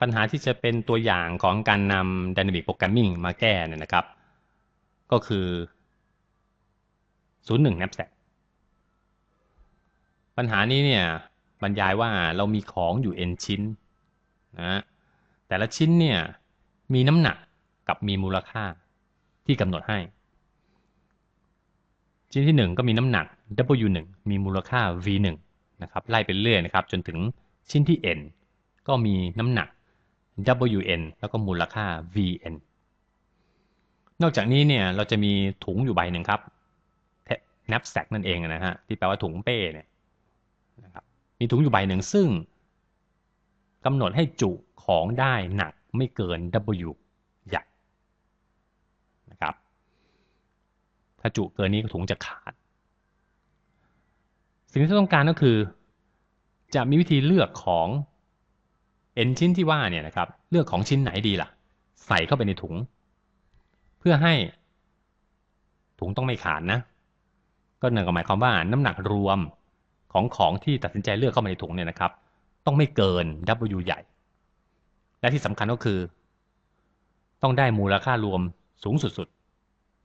ปัญหาที่จะเป็นตัวอย่างของการนำ Dynamic Programming มาแก้เนี่ยนะครับ ก็คือ 01 n a p s a c ปัญหานี้เนี่ยบรรยายว่าเรามีของอยู่ n ชิ้นนะแต่ละชิ้นเนี่ยมีน้ำหนักกับมีมูลค่าที่กำหนดให้ ชิ้นที่ 1 ก็มีน้ำหนัก W1 มีมูลค่า V1 นะครับไล่ไปเรื่อยนะครับจนถึงชิ้นที่ n ก็มีน้ำหนัก WN แล้วก็มูลค่า VN นอกจากนี้เนี่ยเราจะมีถุงอยู่ใบหนึ่งครับ knapsack นั่นเองนะฮะที่แปลว่าถุงเป้เนี่ยนะครับมีถุงอยู่ใบหนึ่งซึ่งกำหนดให้จุของได้หนักไม่เกิน W ใหญ่นะครับถ้าจุเกินนี้ถุงจะขาด สิ่งที่ต้องการก็คือ จะมีวิธีเลือกของ เอ็นชิ้นที่ว่าเนี่ยนะครับเลือกของชิ้นไหนดีล่ะ ใส่เข้าไปในถุง เพื่อให้ถุงต้องไม่ขาดนะ ก็นั่นก็หมายความว่าน้ำหนักรวมของของที่ตัดสินใจเลือกเข้ามาในถุงเนี่ยนะครับ ต้องไม่เกิน W ใหญ่ และที่สำคัญก็คือ ต้องได้มูลค่ารวมสูงสุด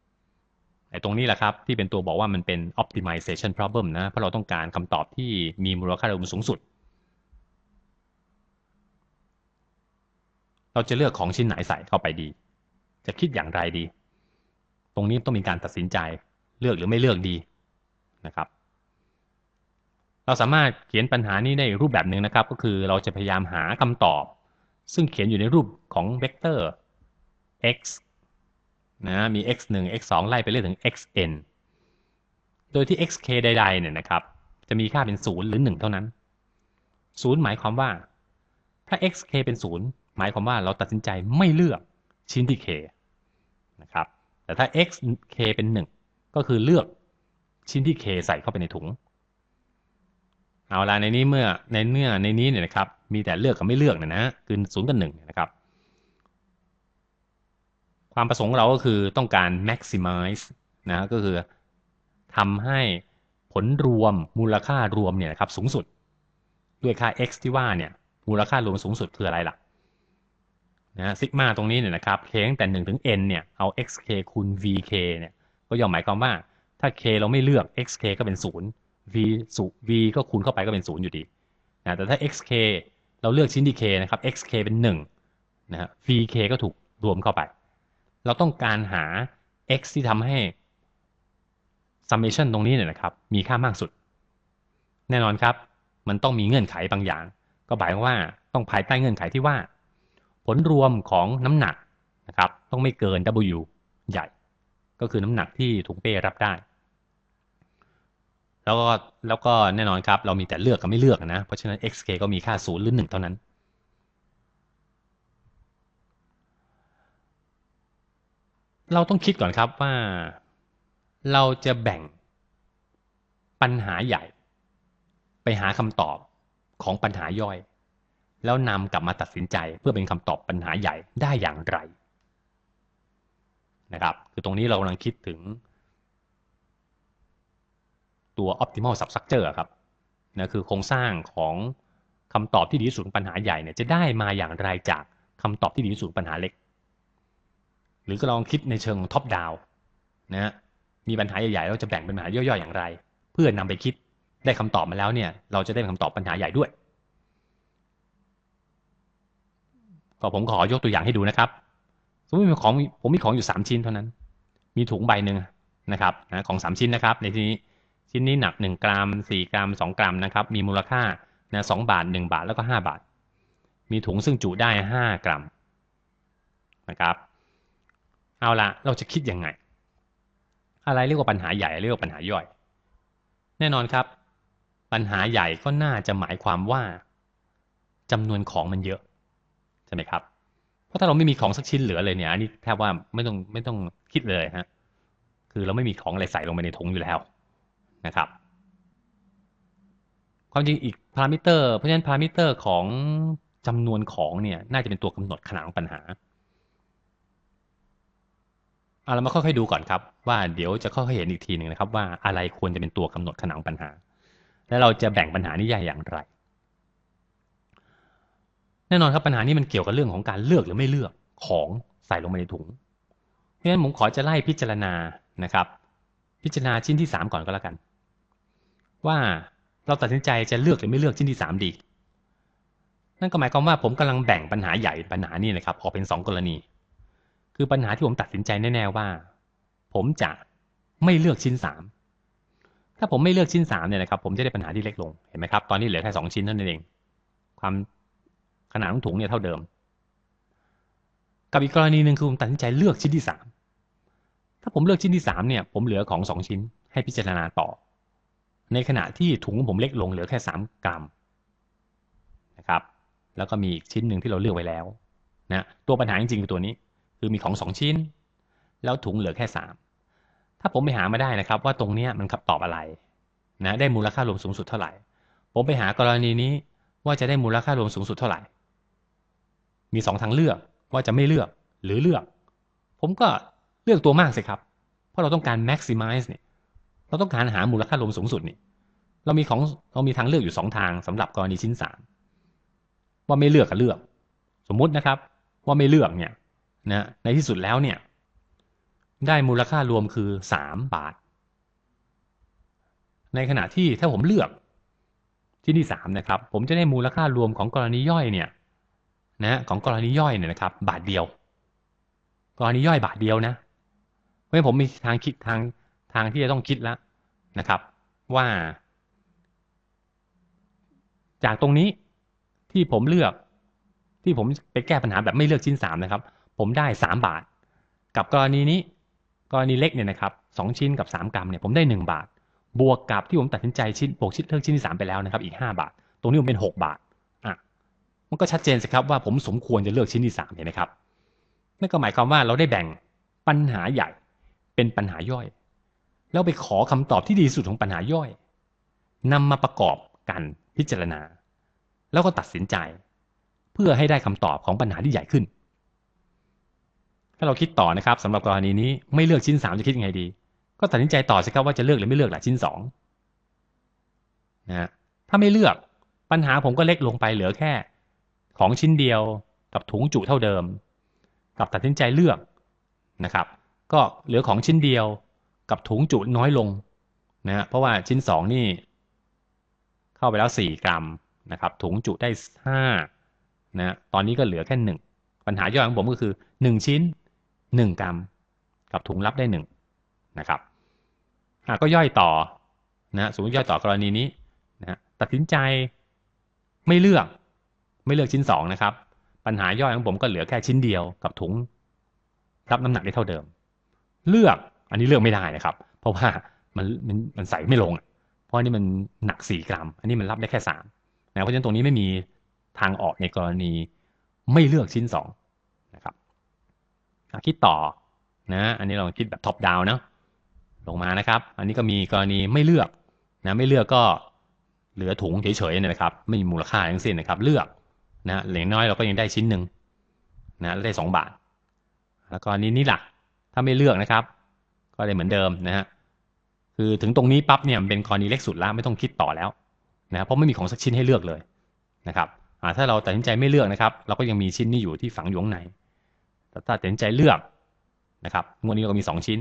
ๆไอ้ตรงนี้แหละครับที่เป็นตัวบอกว่ามันเป็น optimization problem นะเพราะเราต้องการคำตอบที่มีมูลค่ารวมสูงสุด เราจะเลือกของชิ้นไหนใส่เข้าไปดี จะคิดอย่างไรดี ตรงนี้ต้องมีการตัดสินใจเลือกหรือไม่เลือกดีนะครับ เราสามารถเขียนปัญหานี้ได้รูปแบบหนึ่งนะครับ ก็คือเราจะพยายามหาคำตอบ ซึ่งเขียนอยู่ในรูปของเวกเตอร์ x นะมี x 1 x 2ไล่ไปเรื่อยถึง xn โดยที่ xk ใดๆเนี่ยนะครับ จะมีค่าเป็น 0 หรือ 1 เท่านั้น 0 หมายความว่า ถ้า xk เป็น 0 หมายความว่าเราตัดสินใจไม่เลือกชิ้นที่ k นะครับ แต่ถ้า x k เป็น 1 ก็คือเลือกชิ้นที่ k ใส่เข้าไปในถุง เอาละในนี้เมื่อในเนื้อในนี้เนี่ยนะครับ มีแต่เลือกกับไม่เลือกเนะนะคือศูนย์กับหนึ่งนะครับ ความประสงค์เราก็คือต้องการ maximize นะก็คือทำให้ผลรวมมูลค่ารวมเนี่ยนะครับสูงสุด ด้วยค่า x ที่ว่าเนี่ยมูลค่ารวมสูงสุดคืออะไรล่ะ นะซิกมาตรงนี้เนี่ยนะครับเคตั้งแต่1ถึง n เนี่ยเอา xk คูณ vk เนี่ยก็ย่อมหมายความว่าถ้า k เราไม่เลือก xk ก็เป็น 0 v สุ v ก็คูณเข้าไปก็เป็น 0 อยู่ดีนะแต่ถ้า xk เราเลือกชิ้นที่ k นะครับ xk เป็น1นะฮะ vk ก็ถูกรวมเข้าไป เราต้องการหา x ที่ทำให้ summation ตรงนี้เนี่ยนะครับมีค่ามากสุด แน่นอนครับ มันต้องมีเงื่อนไขบางอย่าง ก็หมายว่าต้องภายใต้เงื่อนไขที่ว่า ผลรวมของน้ำหนักนะครับต้องไม่เกิน W ใหญ่ ก็คือน้ำหนักที่ถุงเป้รับได้ แล้วก็แล้วก็แน่นอนครับ เรามีแต่เลือกกับไม่เลือกนะ เพราะฉะนั้น xk ก็มีค่า0หรือ 1 เท่านั้น เราต้องคิดก่อนครับว่าเราจะแบ่งปัญหาใหญ่ ไปหาคำตอบของปัญหาย่อย แล้วนำกลับมาตัดสินใจเพื่อเป็นคำตอบปัญหาใหญ่ได้อย่างไรนะครับคือตรงนี้เรากำลังคิดถึง ตัว optimal substructure ครับนะคือโครงสร้างของคำตอบที่ดีที่สุดปัญหาใหญ่เนี่ยจะได้มาอย่างไรจากคำตอบที่ดีที่สุดปัญหาเล็ก หรือก็ลองคิดในเชิงท็อปดาวนะมีปัญหาใหญ่ๆเราจะแบ่งเป็นปัญหาย่อยๆอย่างไร เพื่อนำไปคิดได้คำตอบมาแล้วเนี่ยเราจะได้คำตอบปัญหาใหญ่ด้วย ก็ผมขอยกตัวอย่างให้ดูนะครับ สมมติมีของผมมีของอยู่สามชิ้นเท่านั้น มีถุงใบหนึ่งนะครับนะของสามชิ้นนะครับ ในที่นี้ชิ้นนี้หนักหนึ่งกรัมสี่กรัมสองกรัมนะครับ มีมูลค่านะสองบาทหนึ่งบาทแล้วก็ห้าบาท มีถุงซึ่งจุได้ห้ากรัมนะครับ เอาละเราจะคิดยังไง อะไรเรียกว่าปัญหาใหญ่เรียกว่าปัญหาย่อย แน่นอนครับ ปัญหาใหญ่ก็น่าจะหมายความว่าจำนวนของมันเยอะ ใช่ไหมครับ เพราะถ้าเราไม่มีของสักชิ้นเหลือเลยเนี่ยอันนี้แทบว่าไม่ต้องไม่ต้องคิดเลยฮะคือเราไม่มีของอะไรใส่ลงไปในถุงอยู่แล้วนะครับ ความจริงอีกพารามิเตอร์ เพราะฉะนั้นพารามิเตอร์ของจำนวนของเนี่ยน่าจะเป็นตัวกำหนดขนาดของปัญหาเอาเรามาค่อยๆดูก่อนครับ ว่าเดี๋ยวจะค่อยๆเห็นอีกทีหนึ่งนะครับ ว่าอะไรควรจะเป็นตัวกำหนดขนาดของปัญหา และเราจะแบ่งปัญหานี้ใหญ่อย่างไร แน่นอนครับปัญหานี้มันเกี่ยวกับเรื่องของการเลือกหรือไม่เลือกของใส่ลงไปในถุง เพราะฉะนั้นผมขอจะไล่พิจารณานะครับ พิจารณาชิ้นที่สามก่อนก็แล้วกัน ว่าเราตัดสินใจจะเลือกหรือไม่เลือกชิ้นที่สามดี นั่นก็หมายความว่าผมกำลังแบ่งปัญหาใหญ่ปัญหานี้นะครับออกเป็นสองกรณี คือปัญหาที่ผมตัดสินใจแน่ๆว่า ผมจะไม่เลือกชิ้นสามถ้าผมไม่เลือกชิ้นสามเนี่ยนะครับผมจะได้ปัญหาที่เล็กลงเห็นไหมครับตอนนี้เหลือแค่สองชิ้นเท่านั้นเอง ความ นาดของถุงเนี่ยเท่าเดิม กับอีกกรณีหนึ่งคือผมตัดสินใจเลือกชิ้นที่สามถ้าผมเลือกชิ้นที่สามเนี่ยผมเหลือของสองชิ้นให้พิจารณาต่อ ในขณะที่ถุงของผมเล็กลงเหลือแค่สามกรัมนะครับ แล้วก็มีอีกชิ้นหนึ่งที่เราเลือกไว้แล้วนะตัวปัญหาจริงๆคือตัวนี้ คือมีของสองชิ้น แล้วถุงเหลือแค่สามถ้าผมไปหามาได้นะครับ ว่าตรงเนี้ยมันคำตอบอะไรนะได้มูลค่ารวมสูงสุดเท่าไหร่ ผมไปหากรณีนี้ว่าจะได้มูลค่ารวมสูงสุดเท่าไหร่ มีสองทางเลือกว่าจะไม่เลือกหรือเลือก ผมก็เลือกตัวมากสิครับ เพราะเราต้องการ maximize เนี่ยเราต้องการหามูลค่ารวมสูงสุดเนี่ยเรามีของเรามีทางเลือกอยู่สองทางสำหรับกรณีชิ้นสามว่าไม่เลือกกับเลือก สมมุตินะครับว่าไม่เลือกเนี่ยนะในที่สุดแล้วเนี่ยได้มูลค่ารวมคือสามบาท ในขณะที่ถ้าผมเลือกที่ที่สามนะครับ ผมจะได้มูลค่ารวมของกรณีย่อยเนี่ย นะของกรณีย่อยเนี่ยนะครับ บาทเดียว กรณีย่อยบาทเดียวนะเพราะผมมีทางคิดทางทางที่จะต้องคิดแล้วนะครับ ว่า จากตรงนี้ที่ผมเลือก ที่ผมไปแก้ปัญหาแบบไม่เลือกชิ้นสามนะครับ ผมได้สามบาท กับกรณีนี้ กรณีเล็กเนี่ยนะครับสองชิ้นกับสามกรัมเนี่ยผมได้หนึ่งบาท บวกกับที่ผมตัดสินใจชิ้นบวกชิ้นเลือกชิ้นที่สามไปแล้วนะครับ อีกห้าบาท ตรงนี้ผมเป็นหกบาท มันก็ชัดเจนสิครับว่าผมสมควรจะเลือกชิ้นที่สามเห็นไหมครับนั่นก็หมายความว่าเราได้แบ่งปัญหาใหญ่เป็นปัญหาย่อย แล้วไปขอคำตอบที่ดีสุดของปัญหาย่อยนำมาประกอบกันพิจารณา แล้วก็ตัดสินใจ เพื่อให้ได้คำตอบของปัญหาที่ใหญ่ขึ้น ถ้าเราคิดต่อนะครับสำหรับกรณีนี้ไม่เลือกชิ้นสามจะคิดยังไงดี ก็ตัดสินใจต่อสิครับว่าจะเลือกหรือไม่เลือกหละชิ้นสองนะถ้าไม่เลือกปัญหาผมก็เล็กลงไปเหลือแค่ ของชิ้นเดียวกับถุงจุเท่าเดิม กับตัดสินใจเลือกนะครับ ก็เหลือของชิ้นเดียวกับถุงจุน้อยลงนะเพราะว่าชิ้นสองนี่ เข้าไปแล้วสี่กรัมนะครับ ถุงจุได้ห้านะตอนนี้ก็เหลือแค่หนึ่งปัญหาย่อยของผมก็คือหนึ่งชิ้นหนึ่งกรัม กับถุงรับได้หนึ่งนะครับหาก็ย่อยต่อนะสมมติย่อยต่อกรณีนี้นะตัดสินใจไม่เลือก ไม่เลือกชิ้นสองนะครับ ปัญหาย่อยของผมก็เหลือแค่ชิ้นเดียวกับถุง รับน้ำหนักได้เท่าเดิม เลือกอันนี้เลือกไม่ได้นะครับ เพราะว่ามันมันมันใส่ไม่ลง เพราะนี่มันหนักสี่กรัม อันนี้มันรับได้แค่สามนะเพราะฉะนั้นตรงนี้ไม่มีทางออกในกรณีไม่เลือกชิ้นสองนะครับคิดต่อนะอันนี้เราคิดแบบท็อปดาวน์นะลงมานะครับ อันนี้ก็มีกรณีไม่เลือกนะไม่เลือกก็เหลือถุงเฉยๆเนี่ยนะครับ ไม่มีมูลค่าทั้งสิ้นนะครับ เลือก นะเหลือน้อยเราก็ยังได้ชิ้นหนึ่งนะได้สองบาท แล้วก็นี้นี่หลักถ้าไม่เลือกนะครับ ก็ได้เหมือนเดิมนะฮะคือถึงตรงนี้ปั๊บเนี่ยมันเป็นกรณีเล็กสุดแล้วไม่ต้องคิดต่อแล้วนะเพราะไม่มีของสักชิ้นให้เลือกเลยนะครับถ้าเราตัดสินใจไม่เลือกนะครับ เราก็ยังมีชิ้นนี้อยู่ที่ฝังอยู่ข้างในแต่ถ้าตัดสินใจเลือกนะครับงวดนี้เราก็มีสองชิ้น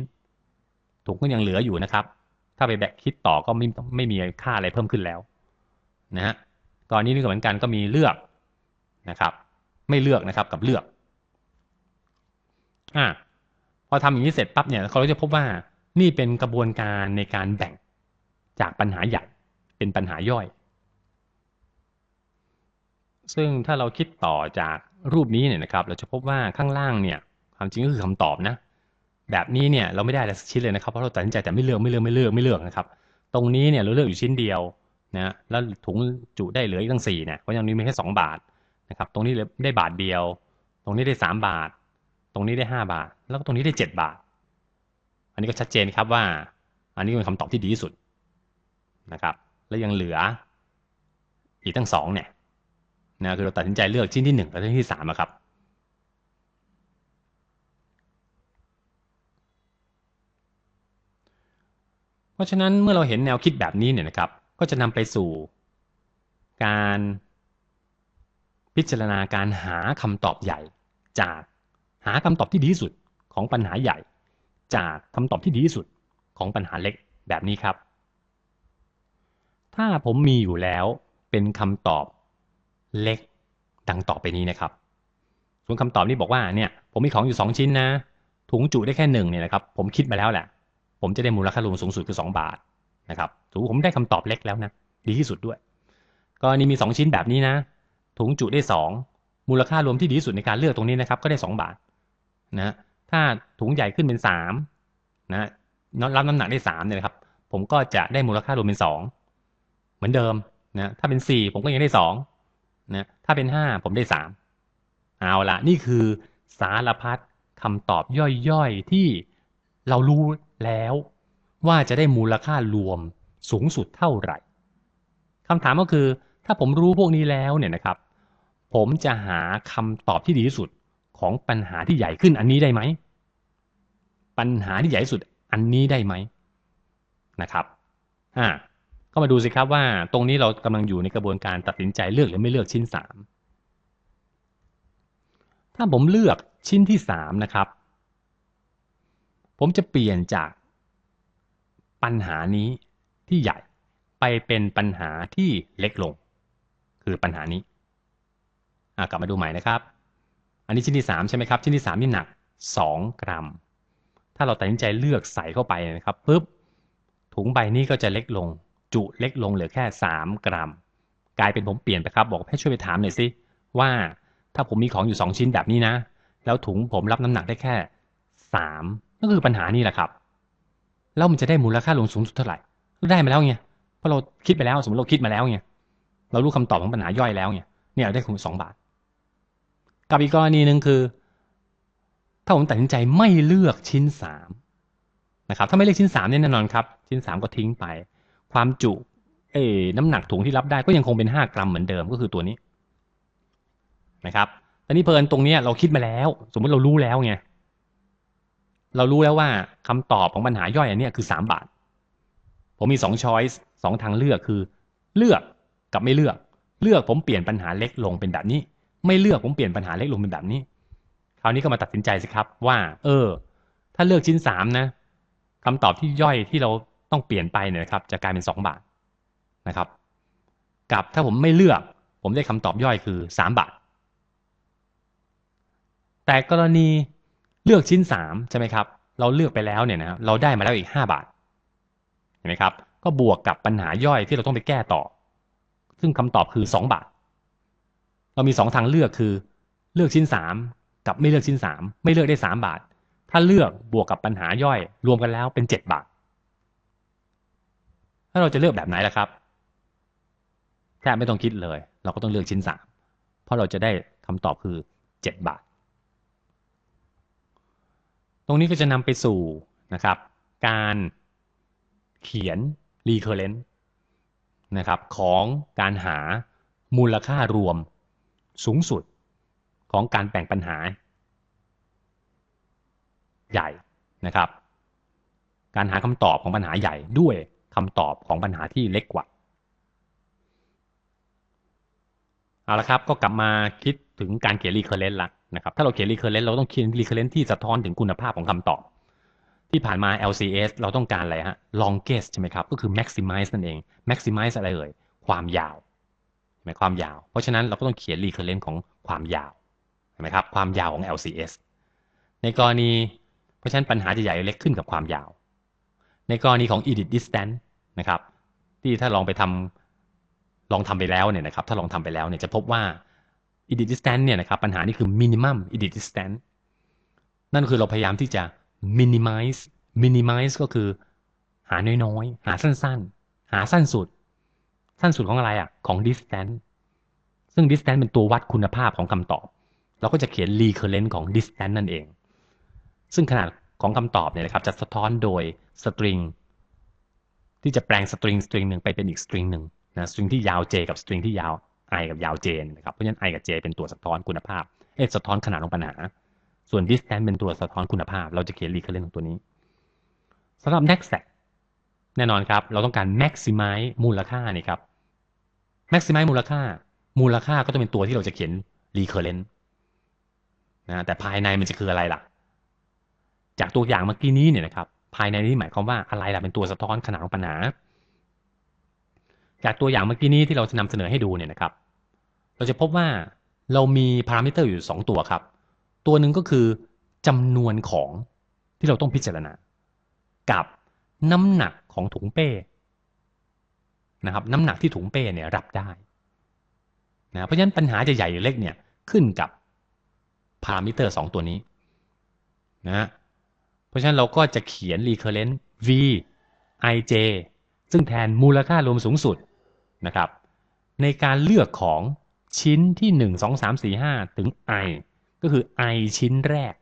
ถุงก็ยังเหลืออยู่นะครับ ถ้าไปแบกคิดต่อก็ไม่ไม่มีค่าอะไรเพิ่มขึ้นแล้วนะฮะตอนนี้นี่ก็เหมือนกันก็มีเลือก นะครับ ไม่เลือกนะครับกับเลือกอ่าพอทำอย่างนี้เสร็จปั๊บเนี่ยเขาจะพบว่านี่เป็นกระบวนการในการแบ่งจากปัญหาใหญ่เป็นปัญหาย่อย ซึ่งถ้าเราคิดต่อจากรูปนี้เนี่ยนะครับ เราจะพบว่าข้างล่างเนี่ยความจริงก็คือคำตอบนะ แบบนี้เนี่ยเราไม่ได้อะไรสักชิ้นเลยนะครับเพราะเราตัดสินใจแต่ไม่เลือกไม่เลือกไม่เลือกไม่เลือกนะครับ ตรงนี้เนี่ยเราเลือกอยู่ชิ้นเดียวนะแล้วถุงจุได้เหลืออีกตั้งสี่เนี่ยเพราะย่างนี้มีแค่สองบาท นะครับตรงนี้ได้บาทเดียว ตรงนี้ได้สามบาท ตรงนี้ได้ห้าบาท แล้วก็ตรงนี้ได้เจ็ดบาท อันนี้ก็ชัดเจนครับว่า อันนี้เป็นคำตอบที่ดีที่สุดนะครับแล้วยังเหลืออีกตั้งสองเนี่ยนะคือเราตัดสินใจเลือกชิ้นที่หนึ่งกับชิ้นที่สามครับเพราะฉะนั้นเมื่อเราเห็นแนวคิดแบบนี้เนี่ยนะครับ ก็จะนำไปสู่การ พิจารณาการหาคำตอบใหญ่ จากหาคำตอบที่ดีที่สุดของปัญหาใหญ่ จากคำตอบที่ดีที่สุดของปัญหาเล็กแบบนี้ครับ ถ้าผมมีอยู่แล้วเป็นคำตอบเล็กดังต่อไปนี้นะครับ ส่วนคำตอบนี้บอกว่าเนี่ยผมมีของอยู่ 2 ชิ้นนะ ถุงจุได้แค่หนึ่งเนี่ยนะครับ ผมคิดมาแล้วแหละ ผมจะได้มูลค่ารวมสูงสุดคือ 2 บาทนะครับถูกผมได้คำตอบเล็กแล้วนะ ดีที่สุดด้วยกรณีมี 2 ชิ้นแบบนี้นะ ถุงจุได้ 2 มูลค่ารวมที่ดีที่สุดในการเลือกตรงนี้นะครับ ก็ได้ 2 บาทนะถ้าถุงใหญ่ขึ้นเป็น3นะรับน้ำหนักได้3เนี่ยนะครับ ผมก็จะได้มูลค่ารวมเป็น 2 เหมือนเดิมนะถ้าเป็น 4 ผมก็ยังได้2นะถ้าเป็น 5 ผมได้ 3 เอาละนี่คือสารพัดคำตอบย่อยๆที่เรารู้แล้วว่าจะได้มูลค่ารวมสูงสุดเท่าไหร่คำถามก็คือถ้าผมรู้พวกนี้แล้วเนี่ยนะครับ ผมจะหาคำตอบที่ดีที่สุดของปัญหาที่ใหญ่ขึ้นอันนี้ได้ไหม ปัญหาที่ใหญ่ที่สุดอันนี้ได้ไหมนะครับอ่าก็มาดูสิครับว่า ตรงนี้เรากำลังอยู่ในกระบวนการตัดสินใจเลือกหรือไม่เลือกชิ้นสามถ้าผมเลือกชิ้นที่สามนะครับ ผมจะเปลี่ยนจากปัญหานี้ที่ใหญ่ไปเป็นปัญหาที่เล็กลง คือปัญหานี้ กลับมาดูใหม่นะครับ อันนี้ชิ้นที่ 3 ใช่ไหมครับ ชิ้นที่ 3 นี่หนัก 2 กรัม ถ้าเราตัดสินใจเลือกใส่เข้าไปนะครับปุ๊บถุงใบนี้ก็จะเล็กลง จุเล็กลงเหลือแค่ 3 กรัม กลายเป็นผมเปลี่ยนไปครับ บอกให้ช่วยไปถามหน่อยสิว่าถ้าผมมีของอยู่ 2 ชิ้นแบบนี้นะ แล้วถุงผมรับน้ำหนักได้แค่ 3 ก็คือปัญหานี้แหละครับ แล้วมันจะได้มูลค่ารวมสูงสุดเท่าไหร่ได้มาแล้วไงเพราะเราคิดไปแล้วสมมติเราคิดมาแล้วไงเรารู้คำตอบของปัญหาย่อยแล้วไงเนี่ยได้คุณสองบาท กับอีกกรณีหนึ่งคือ ถ้าผมตัดสินใจไม่เลือกชิ้นสามนะครับถ้าไม่เลือกชิ้นสามแน่นอนครับ ชิ้นสามก็ทิ้งไป ความจุเอ้น้ำหนักถุงที่รับได้ก็ยังคงเป็นห้ากรัมเหมือนเดิมก็คือตัวนี้นะครับแตอนนี้เพลินตรงนี้เราคิดมาแล้ว สมมติเรารู้แล้วไงเรารู้แล้วว่าคำตอบของปัญหาย่อยอันนี้คือ 3 บาท ผมมี2ช้อยส์สทางเลือกคือ เลือกกับไม่เลือก เลือกผมเปลี่ยนปัญหาเล็กลงเป็นแบบนี้ ไม่เลือกผมเปลี่ยนปัญหาเล็กลงเป็นแบบนี้ คราวนี้ก็มาตัดสินใจสิครับว่า เออ ถ้าเลือกชิ้น3นะคำตอบที่ย่อยที่เราต้องเปลี่ยนไปเนี่ยครับ จะกลายเป็น2บาทนะครับ กับถ้าผมไม่เลือก ผมได้คำตอบย่อยคือ3บาท แต่กรณีเลือกชิ้น3ใช่ไหมครับ เราเลือกไปแล้วเนี่ยนะเราได้มาแล้วอีก5บาทเห็นไหมครับ ก็บวกกับปัญหาย่อยที่เราต้องไปแก้ต่อ ซึ่งคำตอบคือ2บาท เรามี2ทางเลือกคือ เลือกชิ้น3กับไม่เลือกชิ้น3ไม่เลือกได้3บาท ถ้าเลือกบวกกับปัญหาย่อย รวมกันแล้วเป็น7บาท ถ้าเราจะเลือกแบบไหนล่ะครับแทบไม่ต้องคิดเลย เราก็ต้องเลือกชิ้น3เพราะเราจะได้คำตอบคือ7บาท ตรงนี้ก็จะนำไปสู่นะครับ การเขียน recurrent นะครับของการหามูลค่ารวม สูงสุดของการแบ่งปัญหา ใหญ่นะครับ การหาคำตอบของปัญหาใหญ่ด้วยคำตอบของปัญหาที่เล็กกว่าเอาละครับก็กลับมาคิดถึงการเขียน recurrent ละนะครับถ้าเราเขียน recurrent เราต้องเขียน recurrent ที่สะท้อนถึงคุณภาพของคำตอบ ที่ผ่านมา LCS เราต้องการอะไรฮะ longest ใช่ไหมครับ ก็คือ maximize นั่นเอง maximize อะไรเอ่ยความยาว ใช่ไหมความยาว เพราะฉะนั้นเราก็ต้องเขียน recurrent ของความยาวใช่ไหมครับความยาวของ LCS ในกรณี เพราะฉะนั้นปัญหาจะใหญ่เล็กขึ้นกับความยาว ในกรณีของ edit distance นะครับ ที่ถ้าลองไปทำลองทำไปแล้วเนี่ยนะครับ ถ้าลองทำไปแล้วเนี่ยจะพบว่า edit distance เนี่ยนะครับปัญหานี่คือ minimum edit distance นั่นคือเราพยายามที่จะ minimize minimize ก็คือหาน้อยๆ หาสั้นๆ หาสั้นสุด สั้นสุดของอะไรอะของ distance ซึ่ง distance เป็นตัววัดคุณภาพของคำตอบ เราก็จะเขียน recurrent ของ distance นั่นเอง ซึ่งขนาดของคำตอบเนี่ยนะครับจะสะท้อนโดย string ที่จะแปลง string string หนึ่งไปเป็นอีก string หนึ่งนะ string ที่ยาว j กับ string ที่ยาว i กับยาว j นะครับ เพราะฉะนั้น i กับ j เป็นตัวสะท้อนคุณภาพ เอสะท้อนขนาดของปัญหา ส่วน distance เป็นตัวสะท้อนคุณภาพ เราจะเขียน recurrent ของตัวนี้สำหรับ next set แน่นอนครับ เราต้องการ maximize มูลค่านี่ครับ maximize มูลค่า มูลค่าก็ต้องเป็นตัวที่เราจะเขียน recurrent นะแต่ภายในมันจะคืออะไรล่ะ จากตัวอย่างเมื่อกี้นี้เนี่ยนะครับ ภายในนี้หมายความว่าอะไรล่ะเป็นตัวสะท้อนขนาดของปัญหา จากตัวอย่างเมื่อกี้นี้ที่เราจะนำเสนอให้ดูเนี่ยนะครับ เราจะพบว่าเรามีพารามิเตอร์อยู่ 2 ตัวครับ ตัวหนึ่งก็คือจำนวนของที่เราต้องพิจารณา กับ น้ำหนักของถุงเป้นะครับน้ำหนักที่ถุงเป้เนี่ยรับได้นะเพราะฉะนั้นปัญหาจะใหญ่หรือเล็กเนี่ยขึ้นกับพารามิเตอร์ 2 ตัวนี้นะเพราะฉะนั้นเราก็จะเขียน recurrent v ij ซึ่งแทนมูลค่ารวมสูงสุดนะครับในการเลือกของชิ้นที่ 1 2 3 4 5 ถึง i ก็คือ i ชิ้นแรก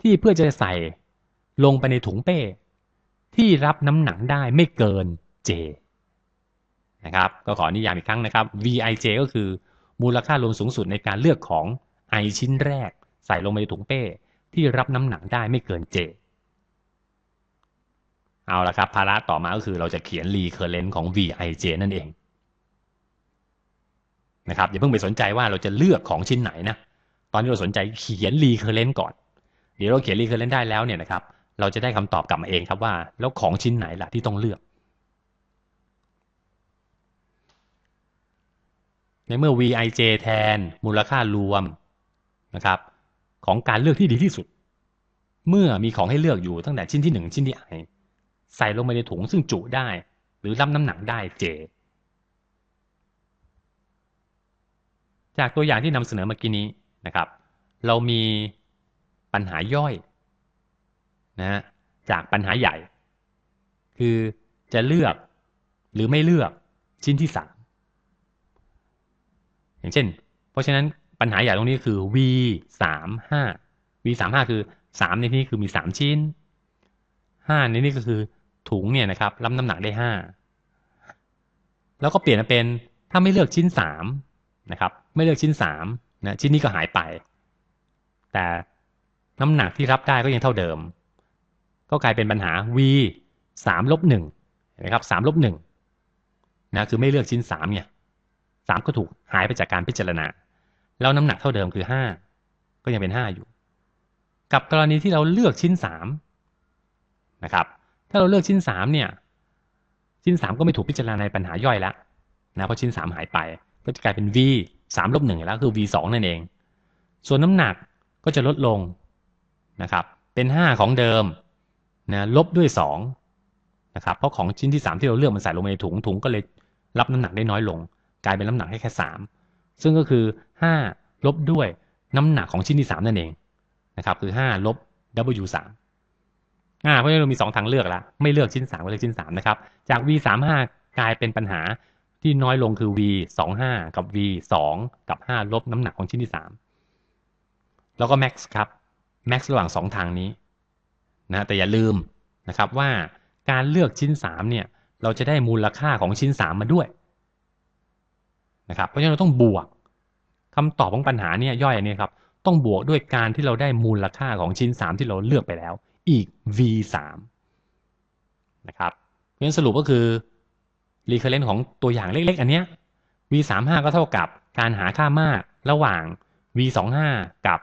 ที่เพื่อจะใส่ ลงไปในถุงเป้ ที่รับน้ำหนักได้ไม่เกิน j นะครับก็ขอนิยามอีกครั้งนะครับ vij ก็คือมูลค่ารวมสูงสุดในการเลือกของ i ชิ้นแรก ใส่ลงไปในถุงเป้ ที่รับน้ำหนักได้ไม่เกิน j เอาละครับภาระต่อมาก็คือเราจะเขียน recurrent ของ vij นั่นเองนะครับอย่าเพิ่งไปสนใจว่าเราจะเลือกของชิ้นไหนนะตอนนี้เราสนใจเขียน recurrent ก่อน เดี๋ยวเราเขียน recurrent ได้แล้วเนี่ยนะครับ เราจะได้คำตอบกลับมาเองครับว่า แล้วของชิ้นไหนล่ะที่ต้องเลือก ในเมื่อ vij แทน มูลค่ารวมนะครับของการเลือกที่ดีที่สุด เมื่อมีของให้เลือกอยู่ตั้งแต่ชิ้นที่ 1 ชิ้นที่ i ใส่ลงไปในถุงซึ่งจุได้ หรือรับน้ำหนักได้ j จากตัวอย่างที่นำเสนอเมื่อกี้นี้นะครับ เรามีปัญหาย่อย นะจากปัญหาใหญ่ คือจะเลือกหรือไม่เลือกชิ้นที่สามอย่างเช่น เพราะฉะนั้นปัญหาใหญ่ตรงนี้คือ v สามห้า v สามห้าคือสามในที่นี้คือมีสามชิ้นห้าในนี้ก็คือถุงเนี่ยนะครับรับน้ำหนักได้ห้าแล้วก็เปลี่ยนมาเป็นถ้าไม่เลือกชิ้นสามนะครับ ไม่เลือกชิ้นสามนะชิ้นนี้ก็หายไป แต่น้ำหนักที่รับได้ก็ยังเท่าเดิม ก็กลายเป็นปัญหา v สามลบหนึ่งนะครับสามลบหนึ่งนะคือไม่เลือกชิ้นสามเนี่ยสามก็ถูกหายไปจากการพิจารณา แล้วน้ำหนักเท่าเดิมคือห้าก็ยังเป็นห้าอยู่ กับกรณีที่เราเลือกชิ้นสามนะครับถ้าเราเลือกชิ้นสามเนี่ยชิ้นสามก็ไม่ถูกพิจารณาในปัญหาย่อยแล้วนะเพราะชิ้นสามหายไป ก็จะกลายเป็น v 3ลบ1แล้วคือ v 2นั่นเอง ส่วนน้ำหนักก็จะลดลงนะครับเป็น 5 ของเดิม นะลบด้วย2นะครับเพราะของชิ้นที่ 3 ที่เราเลือกมันใส่ลงในถุงถุงก็เลยรับน้ำหนักได้น้อยลง กลายเป็นน้ำหนักให้แค่ 3 ซึ่งก็คือ 5 ลบด้วยน้ำหนักของชิ้นที่ 3 นั่นเองนะครับคือ 5 ลบ w 3อ่าเพราะฉะนั้นเรามี 2 ทางเลือกล้วไม่เลือกชิ้น 3 ก็เลือกชิ้น 3 นะครับ จาก v 3 5กลายเป็นปัญหาที่น้อยลงคือ v 2 5กับ v 2กับ 5 ลบน้ำหนักของชิ้นที่ 3 แล้วก็ max ครับ max ระหว่าง 2 ทางนี้ นะแต่อย่าลืมนะครับว่าการเลือกชิ้น3เนี่ยเราจะได้มูลค่าของชิ้น 3 มาด้วยนะครับเพราะฉะนั้นเราต้องบวกคำตอบของปัญหาเนี่ยย่อยอันนี้ครับต้องบวกด้วยการที่เราได้มูลค่าของชิ้น 3 ที่เราเลือกไปแล้ว อีก v 3นะครับเพราะฉะนั้นสรุปก็คือรีเคอร์เรนต์ของตัวอย่างเล็กๆ อันเนี้ย v 3 5ก็เท่ากับการหาค่ามากระหว่าง v 2 5กับ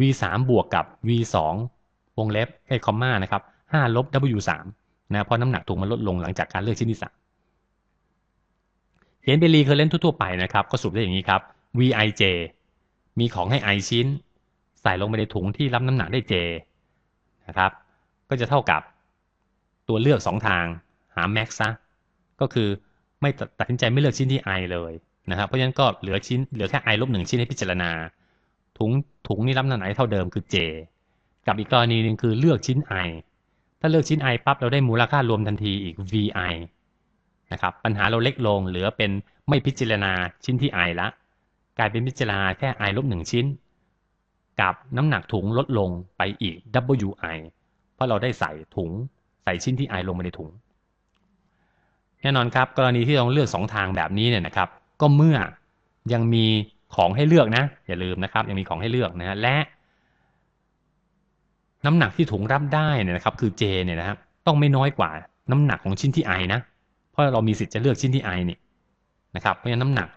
v 3บวกกับ v 2 วงเล็บไอ้คอมมานะครับ5ลบ w 3นะเพราะน้ำหนักถุงมันลดลงหลังจากการเลือกชิ้นที่3เขียนเป็นรีเคอร์เรนต์ทั่วๆไปนะครับ ก็สรุปได้อย่างนี้ครับ vij มีของให้ i ชิ้น ใส่ลงไปในถุงที่รับน้ำหนักได้ j นะครับ ก็จะเท่ากับตัวเลือก 2 ทางหา max ซะ ก็คือไม่ตัดสินใจไม่เลือกชิ้นที่ i เลยนะครับ เพราะฉะนั้นก็เหลือชิ้นเหลือแค่ i ลบหนึ่งชิ้นให้พิจารณา ถุงถุงนี้รับน้ำหนักเท่าเดิมคือ j กับอีกกรณีหนึ่งคือเลือกชิ้น i ถ้าเลือกชิ้น i ปั๊บเราได้มูลค่ารวมทันทีอีก vi นะครับปัญหาเราเล็กลงเหลือเป็นไม่พิจารณาชิ้นที่ i ละ กลายเป็นพิจารณาแค่ i ลบหนึ่งชิ้น กับน้ำหนักถุงลดลงไปอีก wi เพราะเราได้ใส่ถุงใส่ชิ้นที่ i ลงไปในถุง แน่นอนครับกรณีที่ต้องเลือก 2 ทางแบบนี้เนี่ยนะครับ ก็เมื่อยังมีของให้เลือกนะ อย่าลืมนะครับ ยังมีของให้เลือกนะและ น้ำหนักที่ถุงรับได้เนี่ยนะครับ คือ J เนี่ยนะครับต้องไม่น้อยกว่าน้ำหนักของชิ้นที่ I นะ เพราะเรามีสิทธิ์จะเลือกชิ้นที่ I นี่นะครับ เพราะฉะนั้นน้ำหนัก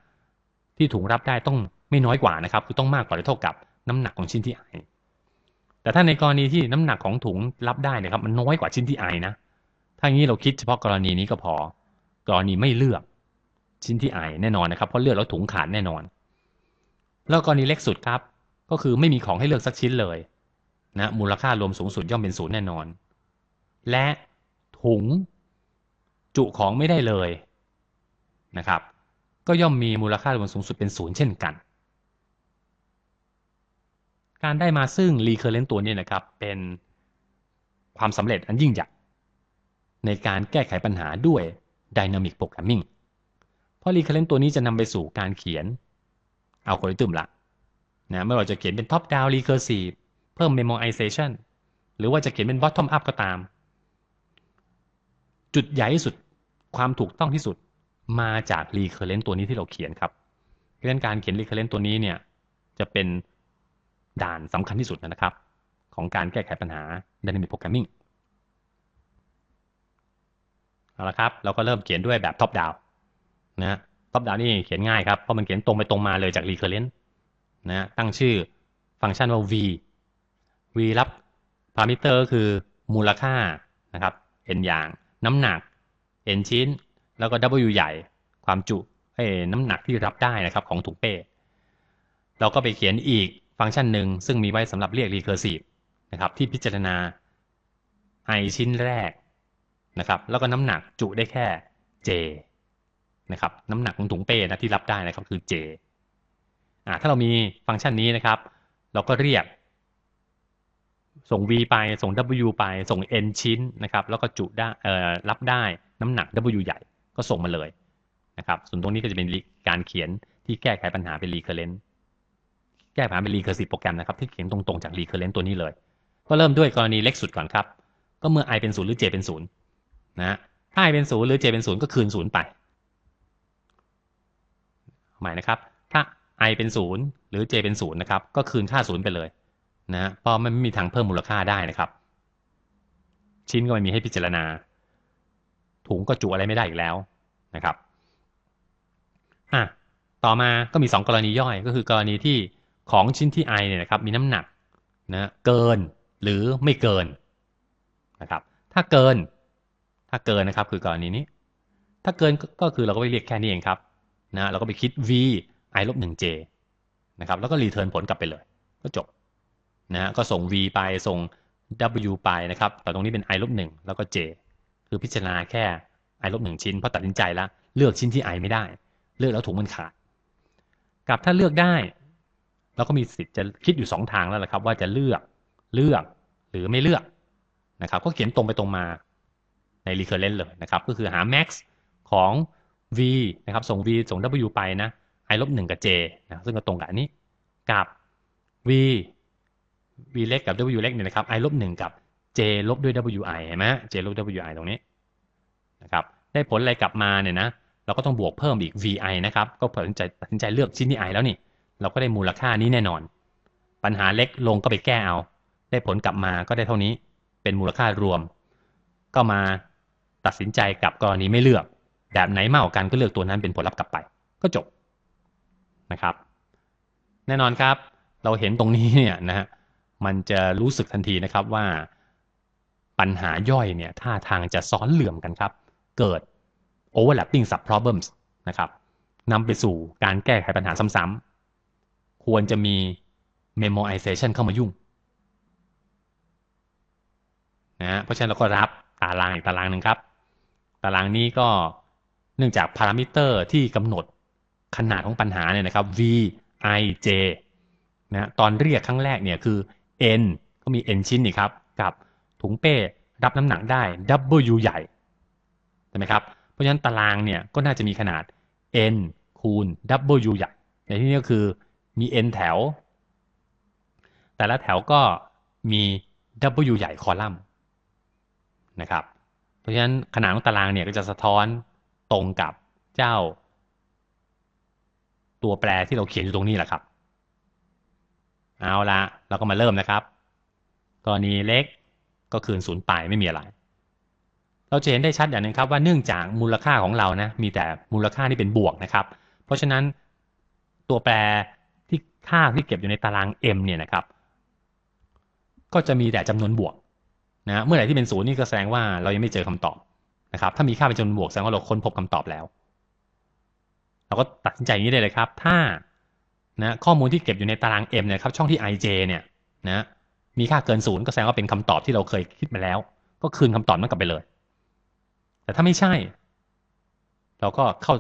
ที่ถุงรับได้ต้องไม่น้อยกว่านะครับ คือต้องมากกว่าหรือเท่ากับน้ำหนักของชิ้นที่ไอแต่ถ้าในกรณีที่น้ำหนักของถุงรับได้นะครับ มันน้อยกว่าชิ้นที่ไอนะถ้าอย่างนี้เราคิดเฉพาะกรณีนี้ก็พอ กรณีไม่เลือกชิ้นที่ไอแน่นอนนะครับเพราะเลือกแล้วถุงขาดแน่นอน แล้วกรณีเล็กสุดครับ ก็คือไม่มีของให้เลือกสักชิ้นเลย นะมูลค่ารวมสูงสุดย่อมเป็นศูนย์แน่นอน และถุงจุของไม่ได้เลยนะครับ ก็ย่อมมีมูลค่ารวมสูงสุดเป็นศูนย์เช่นกัน การได้มาซึ่ง recurrent ตัวนี้นะครับ เป็นความสำเร็จอันยิ่งใหญ่ในการแก้ไขปัญหาด้วย Dynamic Programming เพราะ recurrent ตัวนี้จะนำไปสู่การเขียนเอัลกอริทึมละนะไม่ว่าจะเขียนเป็น top down recursive พิ่ม memoization หรือว่าจะเขียนเป็น bottom up ก็ตาม จุดใหญ่ที่สุดความถูกต้องที่สุดมาจาก recurrent ตัวนี้ที่เราเขียนครับเพราะฉะนั้นการเขียน recurrent ตัวนี้เนี่ยจะเป็นด่านสำคัญที่สุดนะครับ ของการแก้ไขปัญหา Dynamic Programming เอาละครับ เราก็เริ่มเขียนด้วยแบบ top down นะ top down นี่เขียนง่ายครับ เพราะมันเขียนตรงไปตรงมาเลยจาก recurrent นะตั้งชื่อฟังก์ชันว่า v v รับพารามิเตอร์ก็คือมูลค่านะครับ n อย่าง น้ำหนัก n ชิ้น แล้วก็ w ใหญ่ ความจุน้ำหนักที่รับได้นะครับของถุงเป้ เราก็ไปเขียนอีกฟังก์ชันหนึ่งซึ่งมีไว้สำหรับเรียก recursive นะครับที่พิจารณา i ชิ้นแรกนะครับแล้วก็น้ำหนักจุได้แค่ j นะครับน้ำหนักของถุงเป้นะที่รับได้นะครับคือ j อ่าถ้าเรามีฟังก์ชันนี้นะครับ เราก็เรียก ส่ง v ไปส่ง w ไปส่ง n ชิ้นนะครับ แล้วก็จุได้เอ่อรับได้น้ำหนัก w ใหญ่ก็ส่งมาเลยนะครับ ส่วนตรงนี้ก็จะเป็นการเขียนที่แก้ไขปัญหาเป็น recurrent แก้ปัญหาเป็น recursive โปรแกรมนะครับ ที่เขียนตรงๆจาก recurrent ตัวนี้เลย ก็เริ่มด้วยกรณีเล็กสุดก่อนครับ ก็เมื่อ i เป็น 0 หรือ j เป็น 0 นะถ้า i เป็น 0 หรือ j เป็น 0 ก็คืน 0 ไปหมายนะครับ ถ้า i เป็น 0 หรือ j เป็น 0 นะครับ ก็คืนค่า 0 ไปเลย นะเพราะมันไม่มีทางเพิ่มมูลค่าได้นะครับ ชิ้นก็ไม่มีให้พิจารณา ถุงก็จุอะไรไม่ได้อีกแล้วนะครับอะต่อมาก็มี 2 กรณีย่อยก็คือกรณีที่ของชิ้นที่ i เนี่ยนะครับมีน้ำหนักนะเกินหรือไม่เกินนะครับ ถ้าเกิน ถ้าเกินนะครับคือกรณีนี้ ถ้าเกินก็คือเราก็ไปเรียกแค่นี้เองครับนะเราก็ไปคิด v i ลบ 1j นะครับแล้วก็รีเทิร์นผลกลับไปเลย ก็จบ นะก็ส่ง v ไปส่ง w ไปนะครับแต่ตรงนี้เป็น i ลบ1แล้วก็ j คือพิจารณาแค่ i ลบ1ชิ้นเพราะตัดสินใจแล้ว เลือกชิ้นที่ i ไม่ได้ เลือกแล้วถุงมันขาดกับถ้าเลือกได้เราก็มีสิทธิ์จะคิดอยู่ 2 ทางแล้วละครับ ว่าจะเลือกเลือกหรือไม่เลือกนะครับก็เขียนตรงไปตรงมาใน recurrent เลยนะครับก็คือหา max ของ v นะครับส่ง v ส่ง w ไปนะ i ลบ1กับ j นะซึ่งก็ตรงกับอันนี้กับ v v เล็กกับ w เล็กเนี่ยนะครับ i ลบ1กับ j ลบด้วย wi เห็นไหม j ลบ wi ตรงนี้นะครับ ได้ผลอะไรกลับมาเนี่ยนะ เราก็ต้องบวกเพิ่มอีก vi นะครับ ก็ตัดสินใจตัดสินใจเลือกชิ้นที่ i แล้วนี่ เราก็ได้มูลค่านี้แน่นอน ปัญหาเล็กลงก็ไปแก้เอา ได้ผลกลับมาก็ได้เท่านี้ เป็นมูลค่ารวม ก็มาตัดสินใจกับกรณีไม่เลือก แบบไหนมากกว่ากันก็เลือกตัวนั้นเป็นผลลัพธ์กลับไป ก็จบนะครับ แน่นอนครับ เราเห็นตรงนี้เนี่ยนะฮะ มันจะรู้สึกทันทีนะครับว่าปัญหาย่อยเนี่ยท่าทางจะซ้อนเหลื่อมกันครับ เกิด overlapping sub problems นะครับนำไปสู่การแก้ไขปัญหาซ้ำๆควรจะมี memoization เข้ามายุ่งนะเพราะฉะนั้นเราก็รับตารางอีกตารางหนึ่งครับ ตารางนี้ก็เนื่องจากพารามิเตอร์ที่กำหนดขนาดของปัญหาเนี่ยนะครับ v i j นะตอนเรียกครั้งแรกเนี่ยคือ n ก็มี n ชิ้นนี่ครับกับถุงเป้รับน้ำหนักได้ w ใหญ่ใช่ไหมครับเพราะฉะนั้นตารางเนี่ยก็น่าจะมีขนาด n คูณ w ใหญ่ในที่นี้ก็คือมี n แถว แต่ละแถวก็มี w ใหญ่คอลัมน์นะครับ เพราะฉะนั้นขนาดของตารางเนี่ยก็จะสะท้อนตรงกับเจ้า ตัวแปรที่เราเขียนอยู่ตรงนี้แหละครับ เอาละเราก็มาเริ่มนะครับ กรณีเล็กก็คืนศูนย์ไปไม่มีอะไร เราจะเห็นได้ชัดอย่างหนึงครับว่าเนื่องจากมูลค่าของเรานะมีแต่มูลค่าที่เป็นบวกนะครับ เพราะฉะนั้นตัวแปรที่ค่าที่เก็บอยู่ในตาราง m เนี่ยนะครับ ก็จะมีแต่จำนวนบวกนะเมื่อไหร่ที่เป็นศูนย์นี่ก็แสดงว่าเรายังไม่เจอคำตอบนะครับ ถ้ามีค่าเป็นจำนวนบวกแสดงว่าเราค้นพบคำตอบแล้ว เราก็ตัดสินใจอย่างนี้ได้เลยครับ ถ้า นะข้อมูลที่เก็บอยู่ในตาราง m เนี่ยครับช่องที่ ij เนี่ยนะมีค่าเกินศูนย์ก็แสดงว่าเป็นคำตอบที่เราเคยคิดมาแล้ว ก็คืนคำตอบนั้นกลับไปเลย แต่ถ้าไม่ใช่ เราก็เข้า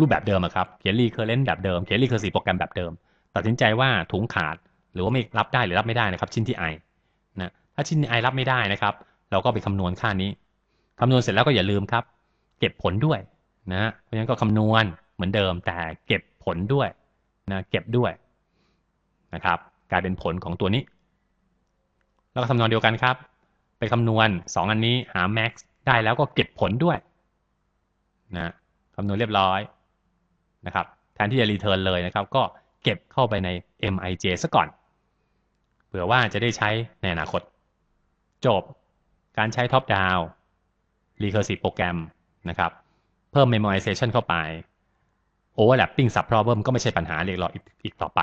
รูปแบบเดิมครับเขียนรีเคอร์เรนต์แบบเดิมเขียนรีเคอร์ซีโปรแกรมแบบเดิม ตัดสินใจว่าถุงขาดหรือว่าไม่รับได้หรือรับไม่ได้นะครับ ชิ้นที่ i นะถ้าชิ้นที่ i รับไม่ได้นะครับ เราก็ไปคำนวณค่านี้คำนวณเสร็จแล้วก็อย่าลืมครับ เก็บผลด้วยนะเพราะฉะนั้นก็คำนวณเหมือนเดิมแต่เก็บผลด้วย นะเก็บด้วยนะครับกลายเป็นผลของตัวนี้ แล้วก็ทำนองเดียวกันครับ ไปคำนวณ 2 อันนี้หา max ได้แล้วก็เก็บผลด้วยนะคำนวณเรียบร้อยนะครับแทนที่จะ return เลยนะครับ ก็เก็บเข้าไปใน mij ซะก่อนเผื่อว่าจะได้ใช้ในอนาคต จบการใช้ top down recursive โปรแกรมนะครับ เพิ่ม memorization เข้าไป overlapping sub problem ก็ไม่ใช่ปัญหาเรียกร้องอีกต่อไป